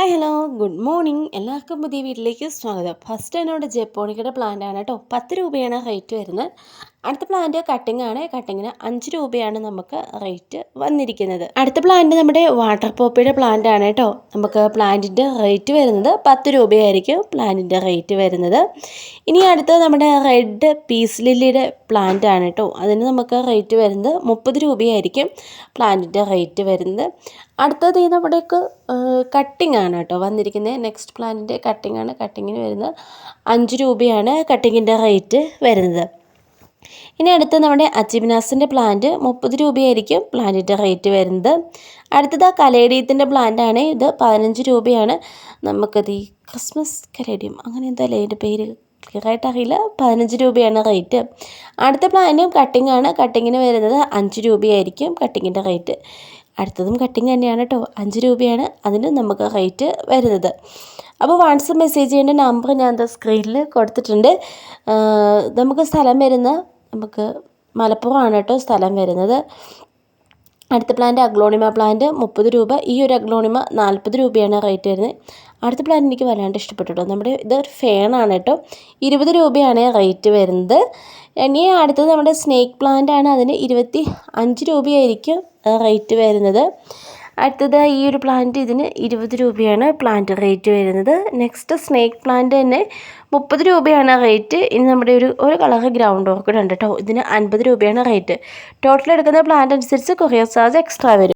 Hi hello good morning എല്ലാവർക്കും പുതിയ വീട്ടിലേക്ക് സ്വാഗതം. ഫസ്റ്റ് എന്നോട് ജപ്പോണിക്കയുടെ പ്ലാന്റ് ആണ് കേട്ടോ. പത്ത് രൂപയാണ് റേറ്റ് വരുന്നത്. അടുത്ത പ്ലാന്റ് കട്ടിംഗ് ആണ്. കട്ടിങ്ങിന് അഞ്ച് രൂപയാണ് നമുക്ക് റേറ്റ് വന്നിരിക്കുന്നത്. അടുത്ത പ്ലാന്റ് നമ്മുടെ വാട്ടർ പോപ്പിയുടെ പ്ലാന്റ് ആണ് കേട്ടോ. നമുക്ക് പ്ലാന്റിന്റെ റേറ്റ് വരുന്നത് പത്ത് രൂപയായിരിക്കും പ്ലാന്റിന്റെ റേറ്റ് വരുന്നത്. ഇനി അടുത്ത നമ്മുടെ റെഡ് പീസ് ലില്ലിയുടെ പ്ലാന്റ് ആണ് കേട്ടോ. അതിന് നമുക്ക് റേറ്റ് വരുന്നത് മുപ്പത് രൂപയായിരിക്കും പ്ലാന്റിന്റെ റേറ്റ് വരുന്നത്. അടുത്തത് നമ്മുടെയൊക്കെ കട്ടിംഗ് ആണ് കേട്ടോ വന്നിരിക്കുന്നത്. നെക്സ്റ്റ് പ്ലാന്റിന്റെ കട്ടിംഗ് ആണ്. കട്ടിങ്ങിന് വരുന്നത് അഞ്ച് രൂപയാണ് കട്ടിങ്ങിന്റെ റേറ്റ് വരുന്നത്. ഇനി അടുത്ത് നമ്മുടെ അച്ചിബിനാസിന്റെ പ്ലാന്റ് മുപ്പത് രൂപയായിരിക്കും പ്ലാന്റിന്റെ റേറ്റ് വരുന്നത്. അടുത്തത് ആ കലേഡിയത്തിന്റെ പ്ലാന്റാണ് ഇത് പതിനഞ്ച് രൂപയാണ്. നമുക്കത് ഈ ക്രിസ്മസ് കലേഡിയം അങ്ങനെ എന്തായാലും അതിന്റെ പേര്? ക്ലിയറായിട്ട് അറിയില്ല. പതിനഞ്ച് രൂപയാണ് റേറ്റ് അടുത്ത പ്ലാന്റും കട്ടിങ്ങാണ് കട്ടിങ്ങിന് വരുന്നത് അഞ്ച് രൂപയായിരിക്കും കട്ടിങ്ങിന്റെ റേറ്റ് അടുത്തതും കട്ടിങ് തന്നെയാണ് കേട്ടോ അഞ്ച് രൂപയാണ് അതിന് നമുക്ക് റേറ്റ് വരുന്നത്. അപ്പോൾ വാട്സപ്പ് മെസ്സേജ് ചെയ്യേണ്ട നമ്പർ ഞാൻ എന്താ സ്ക്രീനിൽ കൊടുത്തിട്ടുണ്ട്. നമുക്ക് സ്ഥലം വരുന്ന നമുക്ക് മലപ്പുറമാണ് കേട്ടോ സ്ഥലം വരുന്നത്. അടുത്ത പ്ലാന്റ് അഗ്ലോണിമ പ്ലാന്റ് മുപ്പത് രൂപ. ഈ ഒരു അഗ്ലോണിമ നാൽപ്പത് രൂപയാണ് റേറ്റ് വരുന്നത്. അടുത്ത പ്ലാന്റ് എനിക്ക് വല്ലാണ്ട് ഇഷ്ടപ്പെട്ടു കേട്ടോ നമ്മുടെ ഇതൊരു ഫേണാണ് കേട്ടോ ഇരുപത് രൂപയാണ് റേറ്റ് വരുന്നത്. ഇനി അടുത്തത് നമ്മുടെ സ്നേക്ക് പ്ലാന്റ് ആണ്. അതിന് ഇരുപത്തി അഞ്ച് രൂപയായിരിക്കും റേറ്റ് വരുന്നത്. അടുത്തത് ഈ ഒരു പ്ലാന്റ് ഇതിന് ഇരുപത് രൂപയാണ് പ്ലാന്റ് റേറ്റ് വരുന്നത്. നെക്സ്റ്റ് സ്നേക്ക് പ്ലാന്റ് തന്നെ മുപ്പത് രൂപയാണ് റേറ്റ് ഇനി നമ്മുടെ ഒരു ഒരു കളർ ഗ്രൗണ്ട് ഓർക്കിഡ് ഉണ്ട് കേട്ടോ ഇതിന് അൻപത് രൂപയാണ് റേറ്റ് ടോട്ടൽ എടുക്കുന്ന പ്ലാന്റ് അനുസരിച്ച് കൊറിയർ ചാർജ് എക്സ്ട്രാ വരും.